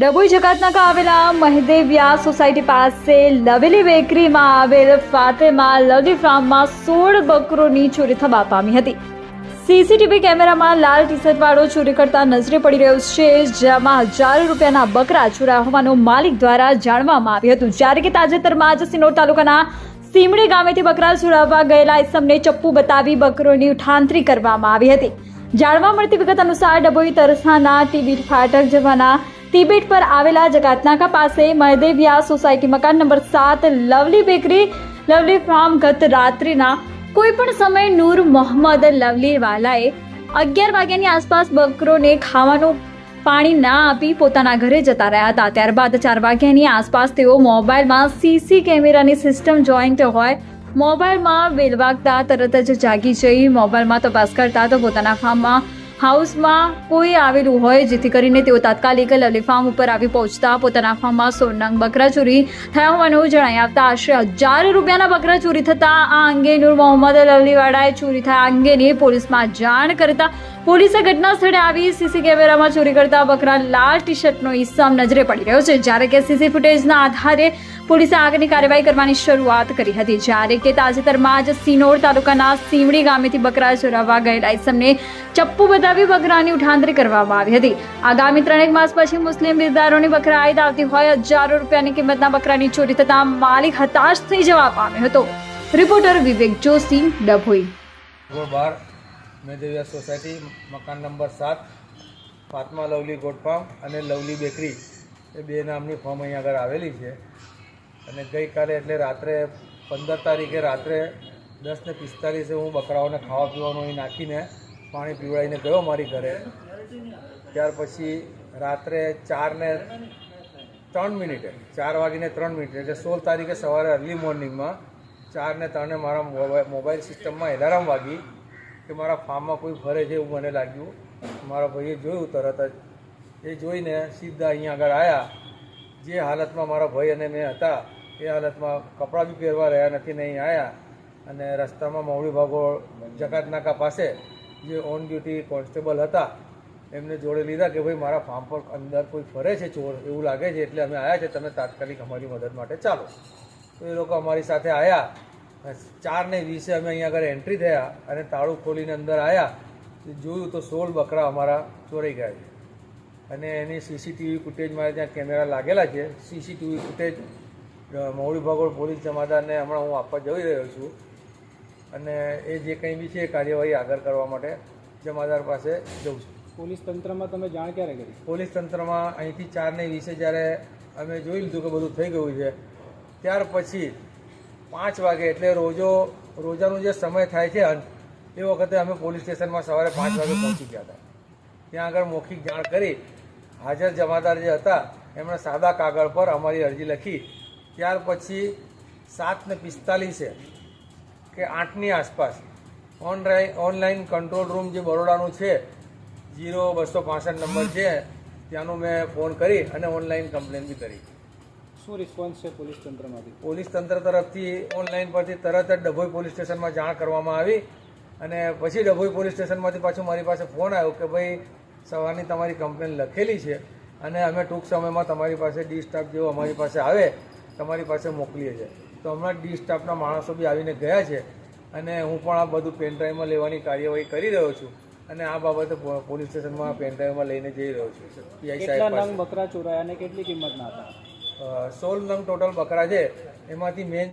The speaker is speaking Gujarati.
ડભોઈ જકાતનાકા આવેલા મહદેવિયા સોસાયટી પાસે લવેલી બેકરીમાં આવેલ ફાતેમા લવલી ફાર્મમાં સોળ બકરોની ચોરી થવા પામી હતી. સીસીટીવી કેમેરામાં લાલ ટી શર્ટ વાળો ચોરી કરતા નજરે પડી રહ્યો છે, જેમાં હજારો રૂપિયાના બકરા ચોરા હોવાનું માલિક દ્વારા જાણવામાં આવ્યું હતું. જ્યારે કે તાજેતરમાં જ સિનોર તાલુકાના સીમડી ગામેથી બકરા ચોરાવવા ગયેલા ઇસમને ચપ્પુ બતાવી બકરોની ઉઠાંતરી કરવામાં આવી હતી. જાણવા મળતી વિગત અનુસાર ડભોઈ તરસાના ટીવી ફાટક જવાના તિબેટ પર આવેલા જગાતનાકા પાસે મહદેવિયા સોસાયટી મકાન નંબર સાત, લવલી બેકરી, લવલી ફાર્મ ગત રાત્રિના કોઈ પણ સમયે નૂર મોહમ્મદ લવલી વાલાએ અગિયાર વાગ્યાની આસપાસ બકરોને ખાવાનું પાણી ના આપી પોતાના ઘરે જતા રહ્યા હતા. ત્યારબાદ ચાર વાગ્યાની આસપાસ તેઓ મોબાઈલમાં સીસી કેમેરાની સિસ્ટમ જોઈન્ટ હોય, મોબાઈલમાં વેલવાગતા તરત જ જાગી જઈ મોબાઈલમાં તપાસ કરતા તો પોતાના ફાર્મમાં હાઉસમાં કોઈ આવેલું હોય, જેથી કરીને તેઓ તાત્કાલિક લવલી ફાર્મ ઉપર આવી પહોંચતા. પોતાના ફાર્મમાં સોનાંગ નંગ બકરા ચોરી થયા હોવાનું જણાઈ આવતા આશરે હજાર રૂપિયાના બકરા ચોરી થતા. આ અંગે નૂર મોહમ્મદ લવલીવાડાએ ચોરી થયા અંગેની પોલીસમાં જાણ કરતા પોલીસે ઘટના સ્થળે આવી સીસી કેમેરામાં ચોરી કરતા બકરા લાલ ટી શર્ટનો ઇસમ નજરે પડી રહ્યો છે. જ્યારે કે સીસી ફૂટેજના આધારે પોલીસે આગળની કાર્યવાહી કરવાની શરૂઆત કરી હતી. જ્યારે કે તાજેતરમાં જ સિનોર તાલુકાના સીમડી ગામેથી બકરા ચોરાવવા ગયેલા ઇસમને ચપ્પુ બતાવી બકરાની ઉઠાંતરી કરવામાં આવી હતી. આગામી ત્રણેક માસ પછી મુસ્લિમ બિરદારોની બકરા આઈદ આવતી હોય, હજારો રૂપિયાની કિંમતના બકરાની ચોરી થતાં માલિક હતાશ થઈ જવા પામ્યો હતો. રિપોર્ટર વિવેક જોશી, ડભોઈ. મેદેવિયા સોસાયટી, મકાન નંબર સાત, ફાતમા લવલી ગોટ ફાર્મ અને લવલી બેકરી. એ બે નામની ફોર્મ અહીં આગળ આવેલી છે. અને ગઈકાલે એટલે રાત્રે પંદર તારીખે રાત્રે દસ ને પિસ્તાલીસે હું બકરાઓને ખાવા પીવાનું અહીં નાખીને પાણી પીવડાવીને ગયો મારી ઘરે. ત્યાર પછી રાત્રે ચારને ત્રણ મિનિટે, ચાર વાગીને ત્રણ મિનિટે, એટલે સોળ તારીખે સવારે અર્લી મોર્નિંગમાં ચારને ત્રણે મારા મોબાઈલ સિસ્ટમમાં એલાર્મ વાગી. કે મારા ફાર્મમાં કોઈ ફરે છે એવું મને લાગ્યું. મારા ભાઈએ જોયું તરત જ. એ જોઈને સીધા અહીંયા આગળ આવ્યા જે હાલતમાં મારા ભાઈ અને મેં હતા, એ હાલતમાં કપડાં બી પહેરવા રહ્યા નથી ને અહીં આવ્યા અને રસ્તામાં મવડી ભાગો જકાતનાકા પાસે જે ઓન ડ્યુટી કોન્સ્ટેબલ હતા, એમને જોડે લીધા કે ભાઈ, મારા ફાર્મ પર અંદર કોઈ ફરે છે ચોર એવું લાગે છે એટલે અમે આવ્યા છે, તમે તાત્કાલિક અમારી મદદ માટે ચાલો. તો એ લોકો અમારી સાથે આવ્યા ચાર ને વીસે અમે અહીંયા આગળ એન્ટ્રી થયા અને તાળું ખોલીને અંદર આવ્યા તો જોયું તો સોળ બકરા અમારા ચોરાઈ ગયા છે. અને એની સીસીટીવી ફૂટેજ મારે ત્યાં કેમેરા લાગેલા છે. સીસીટીવી ફૂટેજ મૌળી ભાગોળ પોલીસ જમાદારને હમણાં હું આપવા જઈ રહ્યો છું. અને એ જે કંઈ બી છે એ કાર્યવાહી આગળ કરવા માટે જમાદાર પાસે જઉં છું. પોલીસ તંત્રમાં તમે જાણ ક્યારે કરી? પોલીસ તંત્રમાં અહીંથી ચારને વીસે જ્યારે અમે જોઈ લીધું કે બધું થઈ ગયું છે ત્યાર પછી પાંચ વાગે એટલે રોજો, રોજાનો જે સમય થાય છે એ વખતે અમે પોલીસ સ્ટેશનમાં સવારે પાંચ વાગે પહોંચી ગયા હતા. ત્યાં આગળ મૌખિક જાણ કરી, હાજર જમાદાર જે હતા, એમણે સાદા કાગળ પર અમારી અરજી લખી. ત્યાર પછી સાત ને પિસ્તાલીસે કે આઠની આસપાસ ઓનલાઈન ઓનલાઈન કંટ્રોલ રૂમ જે બરોડાનું છે, જીરો બસો પાસઠ નંબર છે, ત્યાંનું મેં ફોન કરી અને ઓનલાઈન કમ્પ્લેન બી કરી. શું રિસ્પોન્સ છે પોલીસ તંત્રમાંથી? પોલીસ તંત્ર તરફથી ઓનલાઈન પરથી તરત જ ડભોઈ પોલીસ સ્ટેશનમાં જાણ કરવામાં આવી અને પછી ડભોઈ પોલીસ સ્ટેશનમાંથી પાછું મારી પાસે ફોન આવ્યો કે ભાઈ સવારની તમારી કમ્પ્લેન લખેલી છે અને અમે ટૂંક સમયમાં તમારી પાસે ડી સ્ટાફ જેવો અમારી પાસે આવે તમારી પાસે મોકલીએ છીએ. તો હમણાં ડી સ્ટાફના માણસો બી આવીને ગયા છે અને હું પણ આ બધું પેનડ્રાઈવમાં લેવાની કાર્યવાહી કરી રહ્યો છું અને આ બાબતે પોલીસ સ્ટેશનમાં પેનડ્રાઈવમાં લઈને જઈ રહ્યો છું. પીઆઈ સાહેબ બકરા ચોરાયા અને કેટલી કિંમતના હતા? સોળ નંગ ટોટલ બકરા છે. એમાંથી મેન